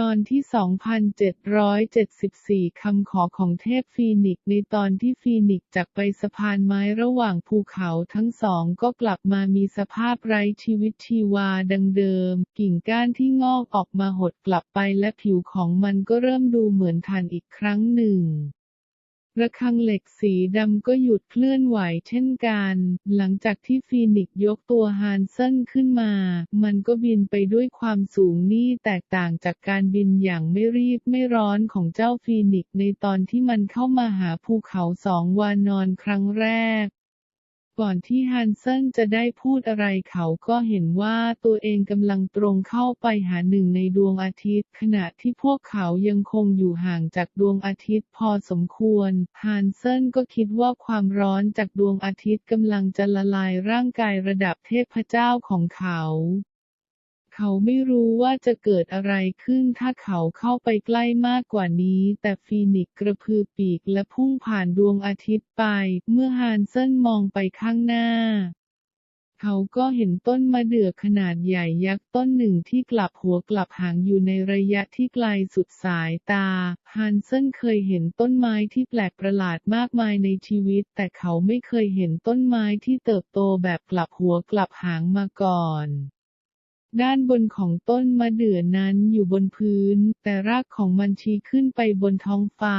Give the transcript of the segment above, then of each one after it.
ตอนที่ 2774 คำขอของเทพฟีนิกในตอนที่ฟีนิกจากไปสะพานไม้ระหว่างภูเขาทั้งสองก็กลับมามีสภาพไร้ชีวิตชีวาดังเดิม กิ่งก้านที่งอกออกมาหดกลับไปและผิวของมันก็เริ่มดูเหมือนถ่านอีกครั้งหนึ่ง ระฆังเหล็กสีดำก็หยุดเคลื่อนไหวเช่นกัน หลังจากที่ฟีนิกยกตัวฮานเซนขึ้นมา มันก็บินไปด้วยความสูงนี่แตกต่างจากการบินอย่างไม่รีบไม่ร้อนของเจ้าฟีนิกในตอนที่มันเข้ามาหาภูเขาสองวานอนครั้งแรก ก่อนที่ฮันเซนจะได้พูดอะไรเขาก็เห็นว่าตัวเองกำลังตรงเข้าไปหาหนึ่งในดวงอาทิตย์ ขณะที่พวกเขายังคงอยู่ห่างจากดวงอาทิตย์พอสมควร ฮันเซนก็คิดว่าความร้อนจากดวงอาทิตย์กำลังจะละลายร่างกายระดับเทพเจ้าของเขา เขาไม่รู้ว่าจะเกิดอะไรขึ้นถ้าเขาเข้าไปใกล้มากกว่านี้ แต่ฟีนิกกระพือปีกและพุ่งผ่านดวงอาทิตย์ไป เมื่อฮานเซนมองไปข้างหน้า เขาก็เห็นต้นมะเดื่อขนาดใหญ่ยักษ์ต้นหนึ่งที่กลับหัวกลับหางอยู่ในระยะที่ไกลสุดสายตา ฮันเซนเคยเห็นต้นไม้ที่แปลกประหลาดมากมายในชีวิต แต่เขาไม่เคยเห็นต้นไม้ที่เติบโตแบบกลับหัวกลับหางมาก่อน ด้านบนของต้นมะเดื่อนั้นอยู่บนพื้น แต่รากของมันชี้ขึ้นไปบนท้องฟ้า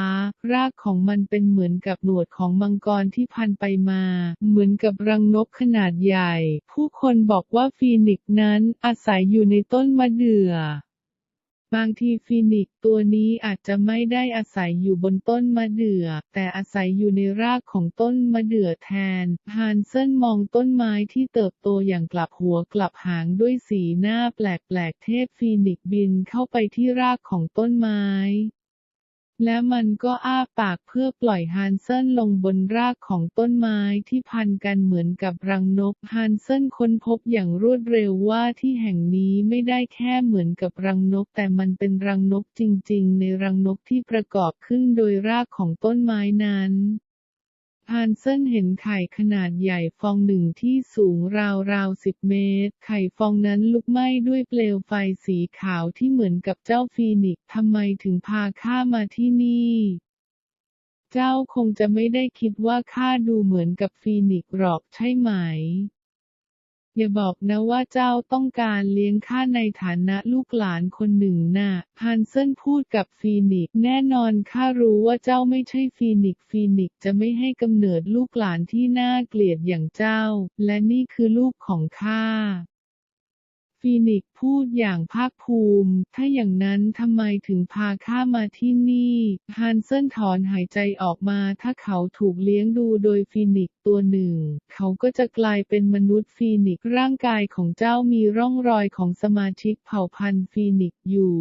รากของมันเป็นเหมือนกับหนวดของมังกรที่พันไปมา เหมือนกับรังนกขนาดใหญ่ ผู้คนบอกว่าฟีนิกซ์นั้นอาศัยอยู่ในต้นมะเดื่อ บางทีฟีนิกตัวนี้อาจจะไม่ได้อาศัยอยู่บนต้นมะเดื่อ แต่อาศัยอยู่ในรากของต้นมะเดื่อแทนฮานเซนมองต้นไม้ที่เติบโตอย่างกลับหัวกลับหางด้วยสีหน้าแปลกๆ เทพฟีนิกบินเข้าไปที่รากของต้นไม้ และมันก็อ้าปากเพื่อปล่อยฮันเซนลงบนรากของต้นไม้ที่พันกันเหมือนกับรังนก ฮันเซนค้นพบอย่างรวดเร็วว่าที่แห่งนี้ไม่ได้แค่เหมือนกับรังนก แต่มันเป็นรังนกจริงๆ ในรังนกที่ประกอบขึ้นโดยรากของต้นไม้นั้น พานเซนเห็นไข่ขนาดใหญ่ฟองหนึ่งที่สูงราวราวสิบเมตร ไข่ฟองนั้นลุกไหม้ด้วยเปลวไฟสีขาวที่เหมือนกับเจ้าฟีนิกซ์ทำไมถึงพาข้ามาที่นี่ เจ้าคงจะไม่ได้คิดว่าข้าดูเหมือนกับฟีนิกซ์หรอกใช่ไหม อย่าบอกนะว่าเจ้าต้องการเลี้ยงข้าในฐานะลูกหลานคนหนึ่งน่ะฮันเซนพูดกับฟีนิกแน่นอนข้ารู้ว่าเจ้าไม่ใช่ฟีนิกฟีนิกจะไม่ให้กำเนิดลูกหลานที่น่าเกลียดอย่างเจ้า และนี่คือลูกของข้า ฟีนิกพูดอย่างภาคภูมิ ถ้าอย่างนั้นทำไมถึงพาข้ามาที่นี่ฮันเซนถอนหายใจออกมาถ้าเขาถูกเลี้ยงดูโดยฟีนิกตัวหนึ่ง เขาก็จะกลายเป็นมนุษย์ฟีนิกร่างกายของเจ้ามีร่องรอยของสมาชิกเผ่าพันธุ์ฟีนิกอยู่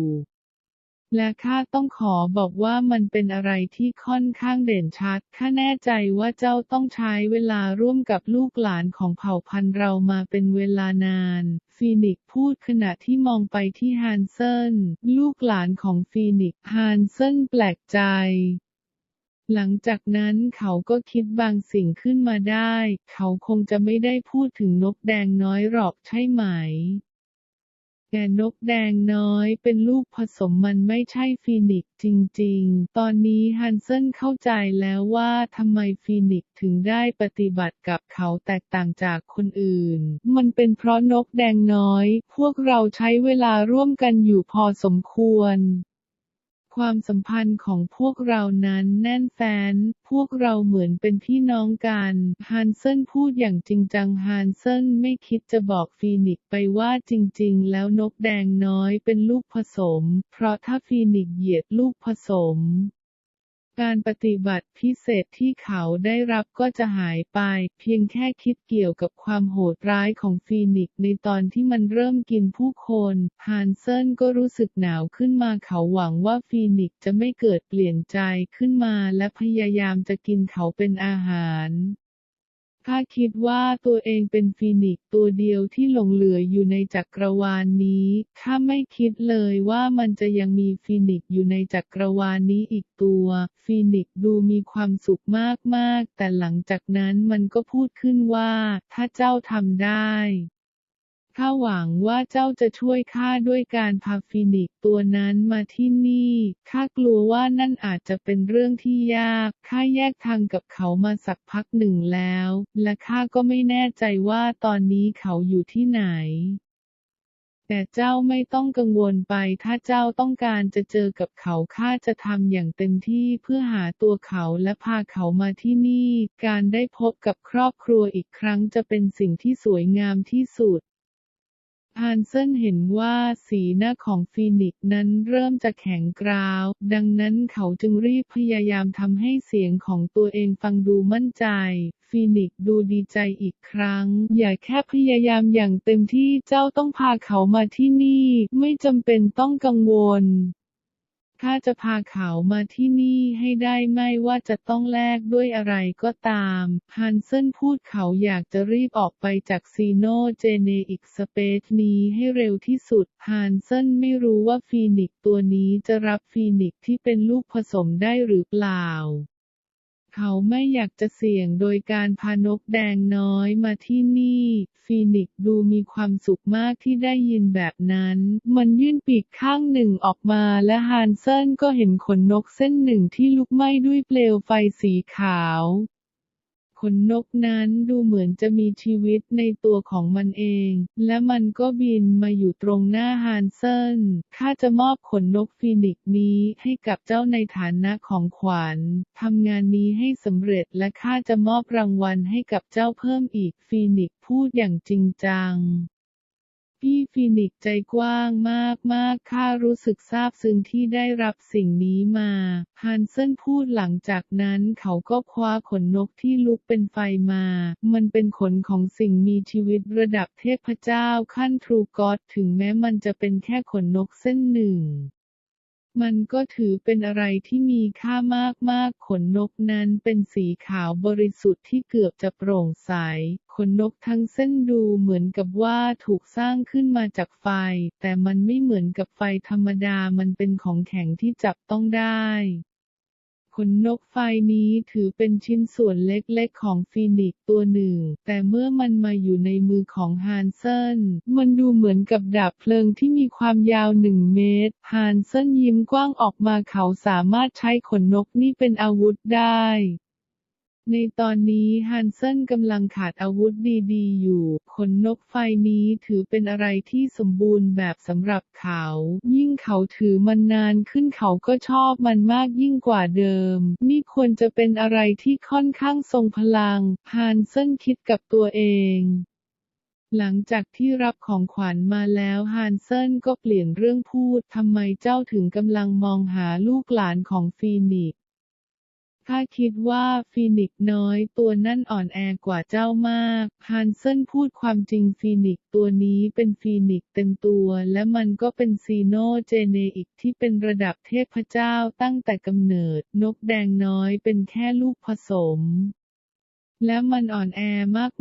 และข้าต้องขอบอกว่ามันเป็นอะไรที่ค่อนข้างเด่นชัด ข้าแน่ใจว่าเจ้าต้องใช้เวลาร่วมกับลูกหลานของเผ่าพันธุ์เรามาเป็นเวลานาน ฟีนิกซ์พูดขณะที่มองไปที่ฮานเซน ลูกหลานของฟีนิกซ์ฮานเซนแปลกใจหลังจากนั้นเขาก็คิดบางสิ่งขึ้นมาได้ เขาคงจะไม่ได้พูดถึงนกแดงน้อยหรอกใช่ไหม แต่นกแดงน้อยเป็นลูกผสมมันไม่ใช่ฟีนิกซ์จริงๆ ตอนนี้ฮันเซนเข้าใจแล้วว่าทำไมฟีนิกซ์ถึงได้ปฏิบัติกับเขาแตกต่างจากคนอื่น มันเป็นเพราะนกแดงน้อย พวกเราใช้เวลาร่วมกันอยู่พอสมควร ความสัมพันธ์ของพวกเรานั้นแน่นแฟ้น พวกเราเหมือนเป็นพี่น้องกัน ฮันเซนพูดอย่างจริงจัง ฮันเซนไม่คิดจะบอกฟีนิกไปว่าจริง ๆ แล้วนกแดงน้อยเป็นลูกผสม เพราะถ้าฟีนิกเหยียดลูกผสม การปฏิบัติพิเศษที่เขาได้รับก็จะหายไป เพียงแค่คิดเกี่ยวกับความโหดร้ายของฟีนิกซ์ในตอนที่มันเริ่มกินผู้คนฮานเซนก็รู้สึกหนาวขึ้นมาเขาหวังว่าฟีนิกซ์จะไม่เกิดเปลี่ยนใจขึ้นมาและพยายามจะกินเขาเป็นอาหาร ข้าคิดว่าตัวเองเป็นฟีนิกตัวเดียวที่หลงเหลืออยู่ในจักรวาลนี้ ข้าไม่คิดเลยว่ามันจะยังมีฟีนิกอยู่ในจักรวาลนี้อีกตัว ฟีนิกดูมีความสุขมากๆ แต่หลังจากนั้นมันก็พูดขึ้นว่า ถ้าเจ้าทำได้ ข้าหวังว่าเจ้าจะช่วยข้าด้วยการพาฟีนิกตัวนั้นมาที่นี่ข้ากลัวว่านั่นอาจจะเป็นเรื่องที่ยากข้าแยกทางกับเขามาสักพักหนึ่งแล้ว และข้าก็ไม่แน่ใจว่าตอนนี้เขาอยู่ที่ไหน แต่เจ้าไม่ต้องกังวลไป ถ้าเจ้าต้องการจะเจอกับเขาข้าจะทำอย่างเต็มที่เพื่อหาตัวเขาและพาเขามาที่นี่ การได้พบกับครอบครัวอีกครั้งจะเป็นสิ่งที่สวยงามที่สุด ฮานเซนเห็นว่าสีหน้าของฟีนิกซ์นั้นเริ่มจะแข็งกร้าว ดังนั้นเขาจึงรีบพยายามทำให้เสียงของตัวเองฟังดูมั่นใจ ฟีนิกซ์ดูดีใจอีกครั้ง อย่าแค่พยายามอย่างเต็มที่เจ้าต้องพาเขามาที่นี่ ไม่จำเป็นต้องกังวล ข้าจะพาเขามาที่นี่ให้ได้ไม่ว่าจะต้องแลกด้วยอะไรก็ตามฮันเซนพูดเขาอยากจะรีบออกไปจากซีโนเจเนอิกสเปซนี้ให้เร็วที่สุดฮันเซนไม่รู้ว่าฟีนิกตัวนี้จะรับฟีนิกที่เป็นลูกผสมได้หรือเปล่า เขาไม่อยากจะเสี่ยงโดยการพานกแดงน้อยมาที่นี่ ฟีนิกดูมีความสุขมากที่ได้ยินแบบนั้น มันยื่นปีกข้างหนึ่งออกมาและฮานเซนก็เห็นขนนกเส้นหนึ่งที่ลุกไหม้ด้วยเปลวไฟสีขาว ขนนกนั้นดูเหมือนจะมีชีวิตในตัวของมันเอง และมันก็บินมาอยู่ตรงหน้าฮานเซนข้าจะมอบขนนกฟีนิกซ์นี้ให้กับเจ้าในฐานะของขวัญทำงานนี้ให้สำเร็จและข้าจะมอบรางวัลให้กับเจ้าเพิ่มอีกฟีนิกพูดอย่างจริงจัง พี่ฟีนิกใจกว้างมากมากข้ารู้สึกซาบซึ้งที่ได้รับสิ่งนี้มาฮันเซนพูดหลังจากนั้นเขาก็คว้าขนนกที่ลุกเป็นไฟมา มันเป็นขนของสิ่งมีชีวิตระดับเทพเจ้าขั้นทรูกอดถึงแม้มันจะเป็นแค่ขนนกเส้นหนึ่ง มันก็ถือเป็นอะไรที่มีค่ามากๆ ขนนกนั้นเป็นสีขาวบริสุทธิ์ที่เกือบจะโปร่งใส ขนนกทั้งเส้นดูเหมือนกับว่าถูกสร้างขึ้นมาจากไฟ แต่มันไม่เหมือนกับไฟธรรมดา มันเป็นของแข็งที่จับต้องได้ ขนนกไฟนี้ถือเป็นชิ้นส่วนเล็กๆของฟีนิกตัวหนึ่ง แต่เมื่อมันมาอยู่ในมือของฮานเซนมันดูเหมือนกับดาบเพลิงที่มีความยาวหนึ่งเมตรฮานเซนยิ้มกว้างออกมาเขาสามารถใช้ขนนกนี่เป็นอาวุธได้ ในตอนนี้ฮันเซนกำลังขาดอาวุธดีๆ อยู่ ขนนกไฟนี้ถือเป็นอะไรที่สมบูรณ์แบบสำหรับเขา ยิ่งเขาถือมันนานขึ้นเขาก็ชอบมันมากยิ่งกว่าเดิม นี่ควรจะเป็นอะไรที่ค่อนข้างทรงพลัง ฮันเซนคิดกับตัวเองหลังจากที่รับของขวัญมาแล้วฮานเซนก็เปลี่ยนเรื่องพูด ทำไมเจ้าถึงกำลังมองหาลูกหลานของฟีนิก ข้าคิดว่าฟีนิกซ์น้อยตัวนั่นอ่อนแอกว่าเจ้ามากฮันเซนพูดความจริงฟีนิกซ์ตัวนี้เป็นฟีนิกซ์เต็มตัวและมันก็เป็นซีโนเจเนอิกที่เป็นระดับเทพเจ้าตั้งแต่กำเนิด นกแดงน้อยเป็นแค่ลูกผสม และมันอ่อนแอ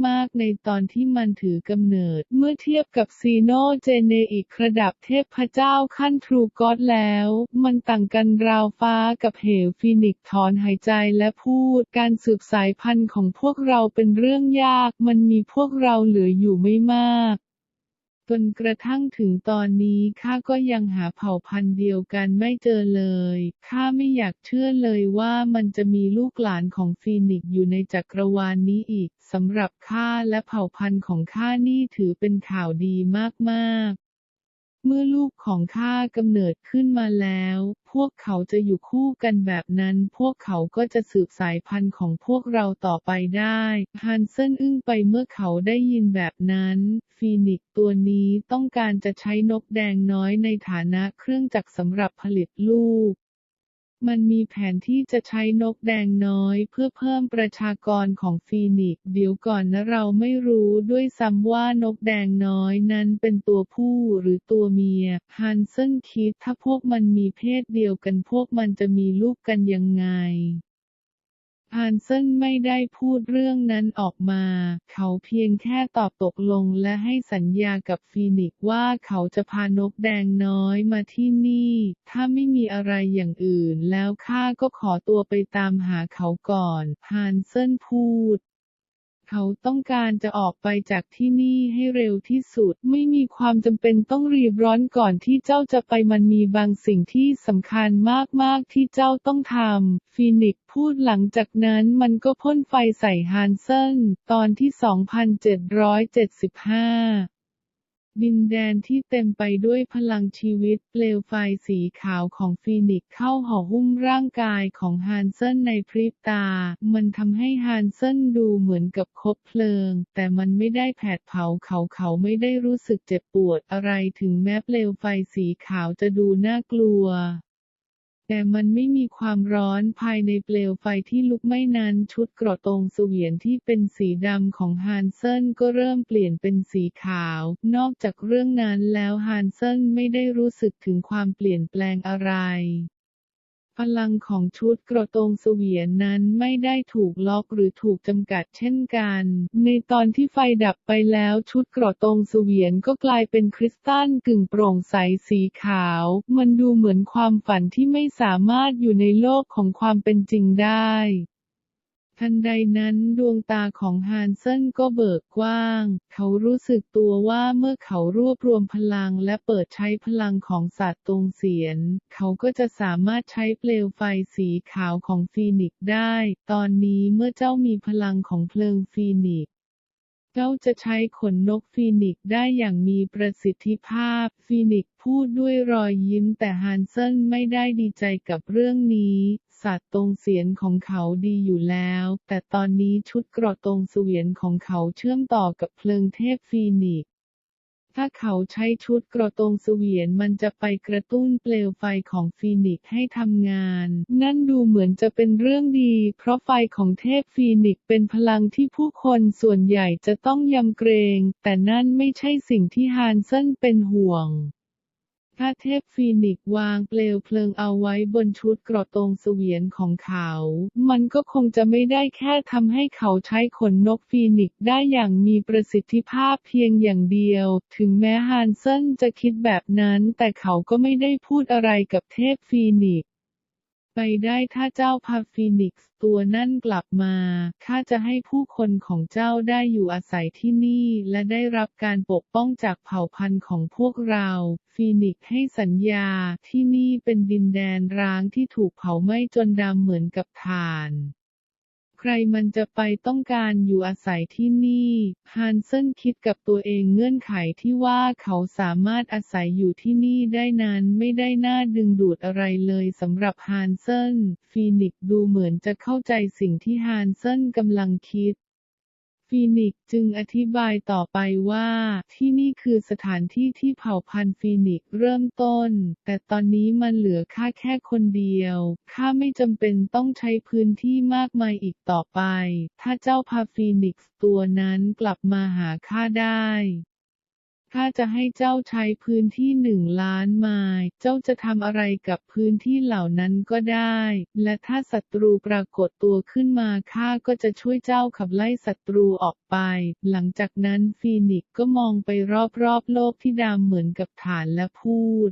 มากๆในตอนที่มันถือกำเนิด เมื่อเทียบกับซีโนเจเนอีกระดับเทพเจ้าขั้นทรูก็อดแล้ว มันต่างกันราวฟ้ากับเหวฟีนิกถอนหายใจและพูด การสืบสายพันธุ์ของพวกเราเป็นเรื่องยาก มันมีพวกเราเหลืออยู่ไม่มาก จนกระทั่งถึงตอนนี้ข้าก็ยังหาเผ่าพันธุ์เดียวกันไม่เจอเลย ข้าไม่อยากเชื่อเลยว่ามันจะมีลูกหลานของฟีนิกซ์อยู่ในจักรวาลนี้อีก สำหรับข้าและเผ่าพันธุ์ของข้านี่ถือเป็นข่าวดีมากๆ เมื่อลูกของข้ากำเนิดขึ้นมาแล้ว พวกเขาจะอยู่คู่กันแบบนั้น พวกเขาก็จะสืบสายพันธุ์ของพวกเราต่อไปได้ ฮันเซนอึ้งไปเมื่อเขาได้ยินแบบนั้น ฟีนิกตัวนี้ต้องการจะใช้นกแดงน้อยในฐานะเครื่องจักรสำหรับผลิตลูก มันมีแผนที่จะใช้นกแดงน้อยเพื่อเพิ่มประชากรของฟีนิกซ์เดี๋ยวก่อนนะเราไม่รู้ด้วยซ้ำว่านกแดงน้อยนั้นเป็นตัวผู้หรือตัวเมีย ฮันเซนคิดถ้าพวกมันมีเพศเดียวกันพวกมันจะมีลูกกันยังไง ฮานเซนไม่ได้พูดเรื่องนั้นออกมา เขาเพียงแค่ตอบตกลงและให้สัญญากับฟีนิกว่าเขาจะพานกแดงน้อยมาที่นี่ ถ้าไม่มีอะไรอย่างอื่นแล้วข้าก็ขอตัวไปตามหาเขาก่อนฮานเซนพูด เขาต้องการจะออกไปจากที่นี่ให้เร็วที่สุด ไม่มีความจำเป็นต้องรีบร้อนก่อนที่เจ้าจะไปมันมีบางสิ่งที่สำคัญมากๆที่เจ้าต้องทำฟีนิกพูดหลังจากนั้นมันก็พ่นไฟใส่ฮันเซนตอนที่ 2775 ดินแดนที่เต็มไปด้วยพลังชีวิตเปลวไฟสีขาวของฟีนิกเข้าห่อหุ้มร่างกายของฮันเซนในพริบตา มันทำให้ฮันเซนดูเหมือนกับคบเพลิง แต่มันไม่ได้แผดเผาเขาเขาไม่ได้รู้สึกเจ็บปวดอะไรถึงแม้เปลวไฟสีขาวจะดูน่ากลัว แต่มันไม่มีความร้อนภายในเปลวไฟที่ลุกไหม้นั้นชุดเกราะตรงเสวียนที่เป็นสีดำของฮันเซนก็เริ่มเปลี่ยนเป็นสีขาว นอกจากเรื่องนั้นแล้วฮันเซนไม่ได้รู้สึกถึงความเปลี่ยนแปลงอะไร ลังของชุดกระโตงเสวียนนั้นไม่ได้ถูกล็อกหรือถูกจำกัดเช่นกัน ในตอนที่ไฟดับไปแล้วชุดกระโตงเสวียนก็กลายเป็นคริสตัลกึ่งโปร่งใสสีขาว มันดูเหมือนความฝันที่ไม่สามารถอยู่ในโลกของความเป็นจริงได้ ทันใดนั้นดวงตาของฮานเซนก็เบิกกว้าง เขารู้สึกตัวว่าเมื่อเขารวบรวมพลังและเปิดใช้พลังของศาสตร์ตรงเสียน เขาก็จะสามารถใช้เปลวไฟสีขาวของฟีนิกซ์ได้ ตอนนี้เมื่อเจ้ามีพลังของเพลิงฟีนิกซ์เจ้าจะใช้ขนนกฟีนิกได้อย่างมีประสิทธิภาพ ฟีนิกพูดด้วยรอยยิ้มแต่ฮันเซนไม่ได้ดีใจกับเรื่องนี้ ศาสตร์ตรงเสียนของเขาดีอยู่แล้ว แต่ตอนนี้ชุดเกราะตรงเสวียนของเขาเชื่อมต่อกับเพลิงเทพฟีนิกซ์ถ้าเขาใช้ชุดกระตรงเสวียนมันจะไปกระตุ้นเปลวไฟของฟีนิกซ์ให้ทำงาน นั่นดูเหมือนจะเป็นเรื่องดี เพราะไฟของเทพฟีนิกซ์เป็นพลังที่ผู้คนส่วนใหญ่จะต้องยำเกรง แต่นั่นไม่ใช่สิ่งที่ฮานเซนเป็นห่วง ถ้าเทพฟีนิกซ์วางเปลวเพลิงเอาไว้บนชุดกระตรงเสวียนของเขา มันก็คงจะไม่ได้แค่ทำให้เขาใช้ขนนกฟีนิกซ์ได้อย่างมีประสิทธิภาพเพียงอย่างเดียว ถึงแม้ฮันเซนจะคิดแบบนั้น แต่เขาก็ไม่ได้พูดอะไรกับเทพฟีนิกซ์ ไปได้ถ้าเจ้าพาฟีนิกซ์ตัวนั่นกลับมาข้าจะให้ผู้คนของเจ้าได้อยู่อาศัยที่นี่ และได้รับการปกป้องจากเผ่าพันธุ์ของพวกเรา ฟีนิกซ์ให้สัญญาที่นี่เป็นดินแดนร้างที่ถูกเผาไหม้จนดำเหมือนกับถ่าน ใครมันจะไปต้องการอยู่อาศัยที่นี่ฮันเซนคิดกับตัวเองเงื่อนไขที่ว่าเขาสามารถอาศัยอยู่ที่นี่ได้นานไม่ได้น่าดึงดูดอะไรเลยสำหรับฮันเซนฟีนิกดูเหมือนจะเข้าใจสิ่งที่ฮันเซนกำลังคิด ฟีนิกซ์จึงอธิบายต่อไปว่า ที่นี่คือสถานที่ที่เผ่าพันธุ์ฟีนิกเริ่มต้น แต่ตอนนี้มันเหลือข้าแค่คนเดียว ข้าไม่จำเป็นต้องใช้พื้นที่มากมายอีกต่อไป ถ้าเจ้าพาฟีนิกซ์ตัวนั้นกลับมาหาข้าได้ ข้าจะให้เจ้าใช้พื้นที่หนึ่งล้านไมล์เจ้าจะทำอะไรกับพื้นที่เหล่านั้นก็ได้ และถ้าศัตรูปรากฏตัวขึ้นมาข้าก็จะช่วยเจ้าขับไล่ศัตรูออกไป หลังจากนั้นฟีนิกก็มองไปรอบๆโลกที่ดำเหมือนกับฐานและพูด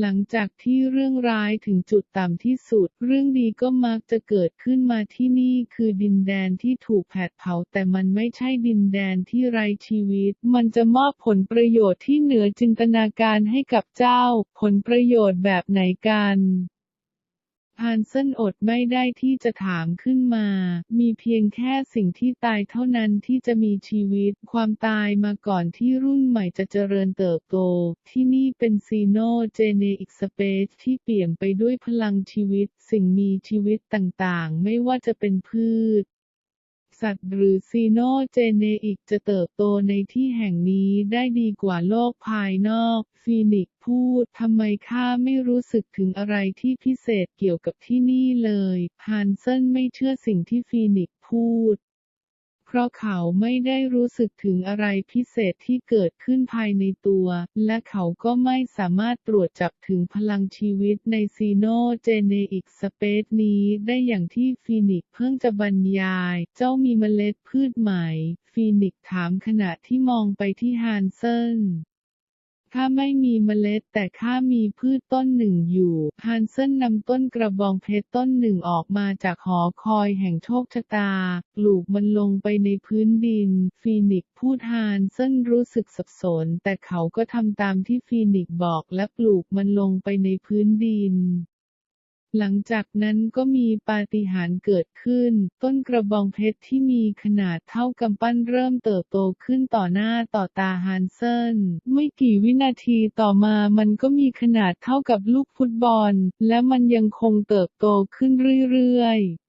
หลังจากที่เรื่องร้ายถึงจุดต่ำที่สุด เรื่องดีก็มักจะเกิดขึ้นมาที่นี่คือดินแดนที่ถูกแผดเผาแต่มันไม่ใช่ดินแดนที่ไร้ชีวิต มันจะมอบผลประโยชน์ที่เหนือจินตนาการให้กับเจ้า ผลประโยชน์แบบไหนกัน พานเส้นอดไม่ได้ที่จะถามขึ้นมา มีเพียงแค่สิ่งที่ตายเท่านั้นที่จะมีชีวิต ความตายมาก่อนที่รุ่นใหม่จะเจริญเติบโต ที่นี่เป็นซีโนเจเนอิกสเปซที่เปี่ยมไปด้วยพลังชีวิต สิ่งมีชีวิตต่างๆ ไม่ว่าจะเป็นพืช สัตว์หรือซีโนเจเนอิกจะเติบโตในที่แห่งนี้ได้ดีกว่าโลกภายนอกฟีนิกพูดทำไมข้าไม่รู้สึกถึงอะไรที่พิเศษเกี่ยวกับที่นี่เลยฮันเซนไม่เชื่อสิ่งที่ฟีนิกพูด ราะเขาไม่ได้รู้สึกถึงอะไรพิเศษที่เกิดขึ้นภายในตัว และเขาก็ไม่สามารถตรวจจับถึงพลังชีวิตในซีโนเจเนอิกสเปซนี้ได้อย่างที่ฟีนิกเพิ่งจะบรรยาย เจ้ามีเมล็ดพืชใหม่ ฟีนิกถามขณะที่มองไปที่ฮานเซน ข้าไม่มีเมล็ด แต่ข้ามีพืชต้นหนึ่งอยู่ฮันเซนนำต้นกระบองเพชรต้นหนึ่งออกมาจากหอคอยแห่งโชคชะตา ปลูกมันลงไปในพื้นดิน ฟีนิกพูดฮันเซนรู้สึกสับสน แต่เขาก็ทำตามที่ฟีนิกบอกและปลูกมันลงไปในพื้นดิน หลังจากนั้นก็มีปาฏิหาริย์เกิดขึ้น ต้นกระบองเพชรที่มีขนาดเท่ากำปั้นเริ่มเติบโตขึ้นต่อหน้าต่อตาฮันเซนไม่กี่วินาทีต่อมามันก็มีขนาดเท่ากับลูกฟุตบอล และมันยังคงเติบโตขึ้นเรื่อยๆ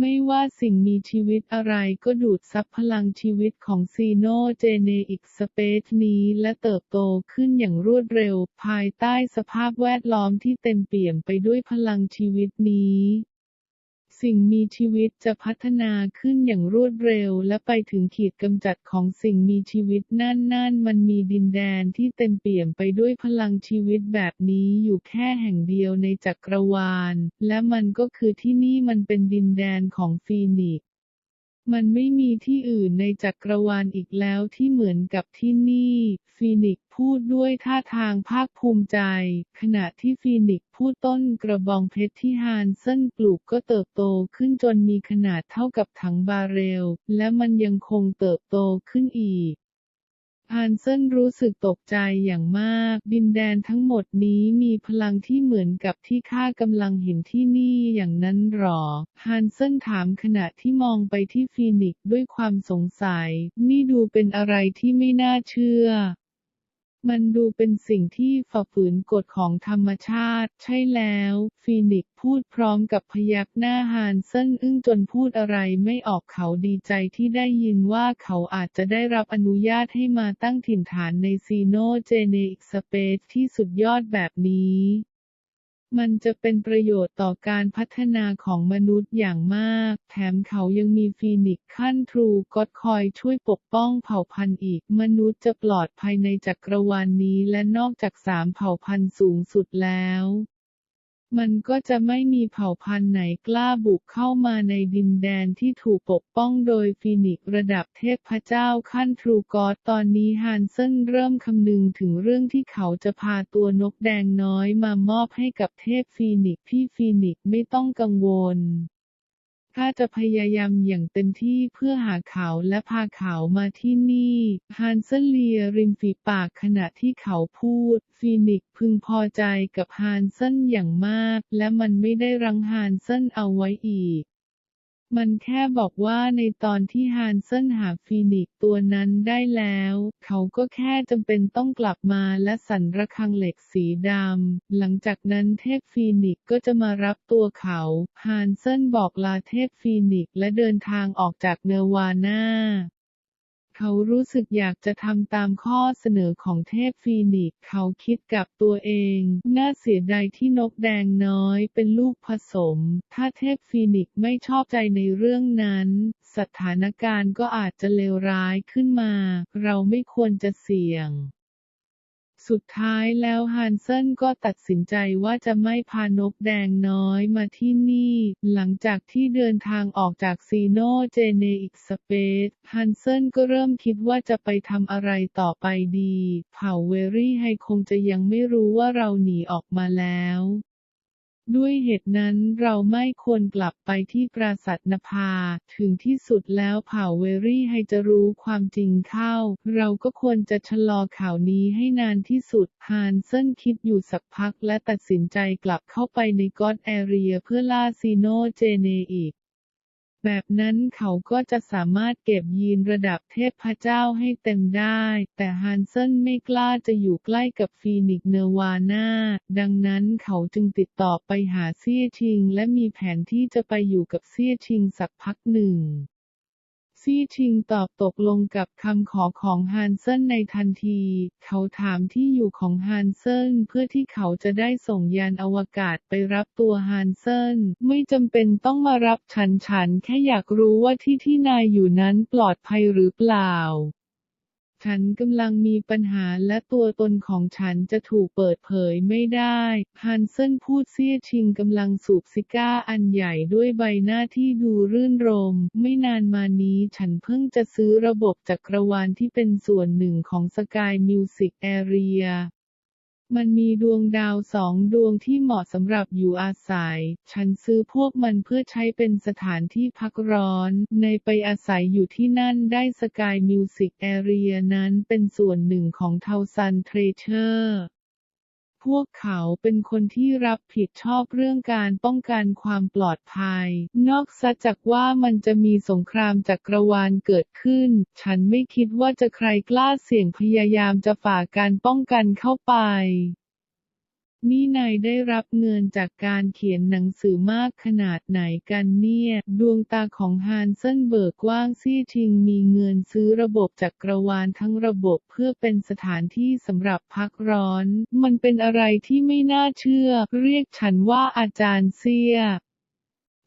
ไม่ว่าสิ่งมีชีวิตอะไรก็ดูดซับพลังชีวิตของซีโนเจเนอิกสเปซนี้และเติบโตขึ้นอย่างรวดเร็ว ภายใต้สภาพแวดล้อมที่เต็มเปี่ยมไปด้วยพลังชีวิตนี้ สิ่งมีชีวิตจะพัฒนาขึ้นอย่างรวดเร็ว และไปถึงขีดกำจัดของสิ่งมีชีวิตนั่นนั่นมันมีดินแดนที่เต็มเปี่ยมไปด้วยพลังชีวิตแบบนี้อยู่แค่แห่งเดียวในจักรวาล และมันก็คือที่นี่มันเป็นดินแดนของฟีนิกซ์ มันไม่มีที่อื่นในจักรวาลอีกแล้วที่เหมือนกับที่นี่ ฟีนิกพูดด้วยท่าทางภาคภูมิใจ ขณะที่ฟีนิกพูดต้นกระบองเพชรที่ฮานเซนปลูกก็เติบโตขึ้นจนมีขนาดเท่ากับถังบาเรล และมันยังคงเติบโตขึ้นอีก ฮันเซินรู้สึกตกใจอย่างมาก ดินแดนทั้งหมดนี้มีพลังที่เหมือนกับที่ข้ากำลังเห็นที่นี่อย่างนั้นหรอฮันเซินถามขณะที่มองไปที่ฟีนิกซ์ด้วยความสงสัย นี่ดูเป็นอะไรที่ไม่น่าเชื่อ มันดูเป็นสิ่งที่ฝ่าฝืนกฎของธรรมชาติ ใช่แล้ว ฟีนิกพูดพร้อมกับพยักหน้าฮานเซนอึ้งจนพูดอะไรไม่ออกเขาดีใจที่ได้ยินว่าเขาอาจจะได้รับอนุญาตให้มาตั้งถิ่นฐานในซีโนเจเนอิกสเปซที่สุดยอดแบบนี้ มันจะเป็นประโยชน์ต่อการพัฒนาของมนุษย์อย่างมาก แถมเขายังมีฟีนิกซ์ขั้นทรูก็อดคอยช่วยปกป้องเผ่าพันธุ์อีก มนุษย์จะปลอดภัยในจักรวาลนนี้และนอกจากสามเผ่าพันธุ์สูงสุดแล้ว มันก็จะไม่มีเผ่าพันธุ์ไหนกล้าบุกเข้ามาในดินแดนที่ถูกปกป้องโดยฟีนิกระดับเทพเจ้าขั้นทรูกอดตอนนี้ฮันเซนเริ่มคำนึงถึงเรื่องที่เขาจะพาตัวนกแดงน้อยมามอบให้กับเทพฟีนิกพี่ฟีนิกไม่ต้องกังวล ข้าจะพยายามอย่างเต็มที่เพื่อหาเขาและพาเขามาที่นี่ ฮันเซนเลียริมฝีปากขณะที่เขาพูด ฟีนิกซ์พึงพอใจกับฮันเซนอย่างมาก และมันไม่ได้รังฮันเซนเอาไว้อีก มันแค่บอกว่าในตอนที่ฮานเซนหาฟีนิกตัวนั้นได้แล้ว เขาก็แค่จำเป็นต้องกลับมาและสั่นระฆังเหล็กสีดำ หลังจากนั้นเทพฟีนิกก็จะมารับตัวเขา ฮานเซนบอกลาเทพฟีนิกและเดินทางออกจากเนวาน่า เขารู้สึกอยากจะทำตามข้อเสนอของเทพฟีนิกเขาคิดกับตัวเอง น่าเสียดายที่นกแดงน้อยเป็นลูกผสม ถ้าเทพฟีนิกไม่ชอบใจในเรื่องนั้น สถานการณ์ก็อาจจะเลวร้ายขึ้นมา เราไม่ควรจะเสี่ยง สุดท้ายแล้วฮันเซนก็ตัดสินใจว่าจะไม่พานกแดงน้อยมาที่นี่ หลังจากที่เดินทางออกจากซีโนเจเนอิกสเปซฮันเซนก็เริ่มคิดว่าจะไปทำอะไรต่อไปดี เผ่าเวรี่ไฮคงจะยังไม่รู้ว่าเราหนีออกมาแล้ว ด้วยเหตุนั้นเราไม่ควรกลับไปที่ปราสาทนภา ถึงที่สุดแล้วเผ่าเวรี่ให้จะรู้ความจริงเข้า เราก็ควรจะชะลอข่าวนี้ให้นานที่สุด ฮานเซินคิดอยู่สักพักและตัดสินใจกลับเข้าไปในก็อดแอเรียเพื่อล่าซีโนเจเนอีก แบบนั้นเขาก็จะสามารถเก็บยีนระดับเทพเจ้าให้เต็มได้ แต่ฮันเซนไม่กล้าจะอยู่ใกล้กับฟีนิกเนวาน่า ดังนั้นเขาจึงติดต่อไปหาเซี่ยชิง และมีแผนที่จะไปอยู่กับเซี่ยชิงสักพักหนึ่ง ซี่ชิงตอบตกลงกับคำขอของฮันเซนในทันที เขาถามที่อยู่ของฮันเซนเพื่อที่เขาจะได้ส่งยานอวกาศไปรับตัวฮันเซนไม่จำเป็นต้องมารับฉันฉันแค่อยากรู้ว่าที่ที่นายอยู่นั้นปลอดภัยหรือเปล่า ฉันกำลังมีปัญหาและตัวตนของฉันจะถูกเปิดเผยไม่ได้ฮันเซนพูดเสี้ยชิงกำลังสูบซิก้าอันใหญ่ด้วยใบหน้าที่ดูรื่นรม ไม่นานมานี้ฉันเพิ่งจะซื้อระบบจักรวาลที่เป็นส่วนหนึ่งของสกายมิวสิกแอเรีย มันมีดวงดาวสองดวงที่เหมาะสำหรับอยู่อาศัย ฉันซื้อพวกมันเพื่อใช้เป็นสถานที่พักร้อน ในไปอาศัยอยู่ที่นั่นได้สกายมิวสิกแอเรียนั้นเป็นส่วนหนึ่งของเทาซันเทรเชอร์ พวกเขาเป็นคนที่รับผิดชอบเรื่องการป้องกันความปลอดภัย นอกจากว่ามันจะมีสงครามจักรวาลเกิดขึ้น ฉันไม่คิดว่าจะใครกล้าเสี่ยงพยายามจะฝ่าการป้องกันเข้าไป นี่นายได้รับเงินจากการเขียนหนังสือมากขนาดไหนกันเนี่ย ดวงตาของฮานเซนเบิร์กกว้างซี่ทิงมีเงินซื้อระบบจักรวาลทั้งระบบเพื่อเป็นสถานที่สำหรับพักร้อน มันเป็นอะไรที่ไม่น่าเชื่อ เรียกฉันว่าอาจารย์เซีย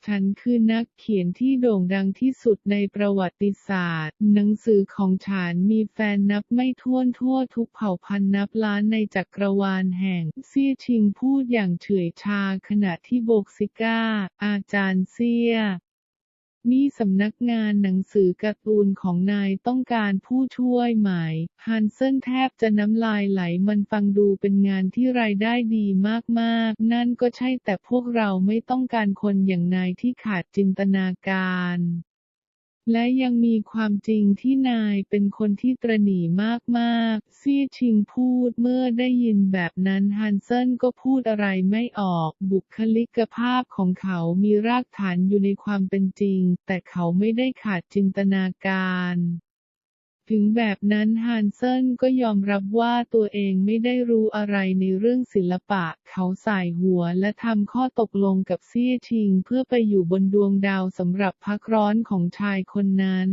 ฉันคือนักเขียนที่โด่งดังที่สุดในประวัติศาสตร์ หนังสือของฉันมีแฟนนับไม่ถ้วนทั่วทุกเผ่าพันธุ์นับล้านในจักรวาลแห่งเซี่ยชิงพูดอย่างเฉื่อยชาขณะที่โบกซิก้า อาจารย์เซี่ย นี่สำนักงานหนังสือการ์ตูนของนายต้องการผู้ช่วยไหมฮันเซนแทบจะน้ำลายไหลมันฟังดูเป็นงานที่รายได้ดีมากๆ นั่นก็ใช่แต่พวกเราไม่ต้องการคนอย่างนายที่ขาดจินตนาการ และยังมีความจริงที่นายเป็นคนที่ตรหนีมากๆ ซี่ชิงพูดเมื่อได้ยินแบบนั้นฮันเซนก็พูดอะไรไม่ออก บุคลิกภาพของเขามีรากฐานอยู่ในความเป็นจริง แต่เขาไม่ได้ขาดจินตนาการ ถึงแบบนั้นฮันเซนก็ยอมรับว่าตัวเองไม่ได้รู้อะไรในเรื่องศิลปะ เขาสายหัวและทำข้อตกลงกับเซี่ยชิง เพื่อไปอยู่บนดวงดาวสำหรับพักร้อนของชายคนนั้น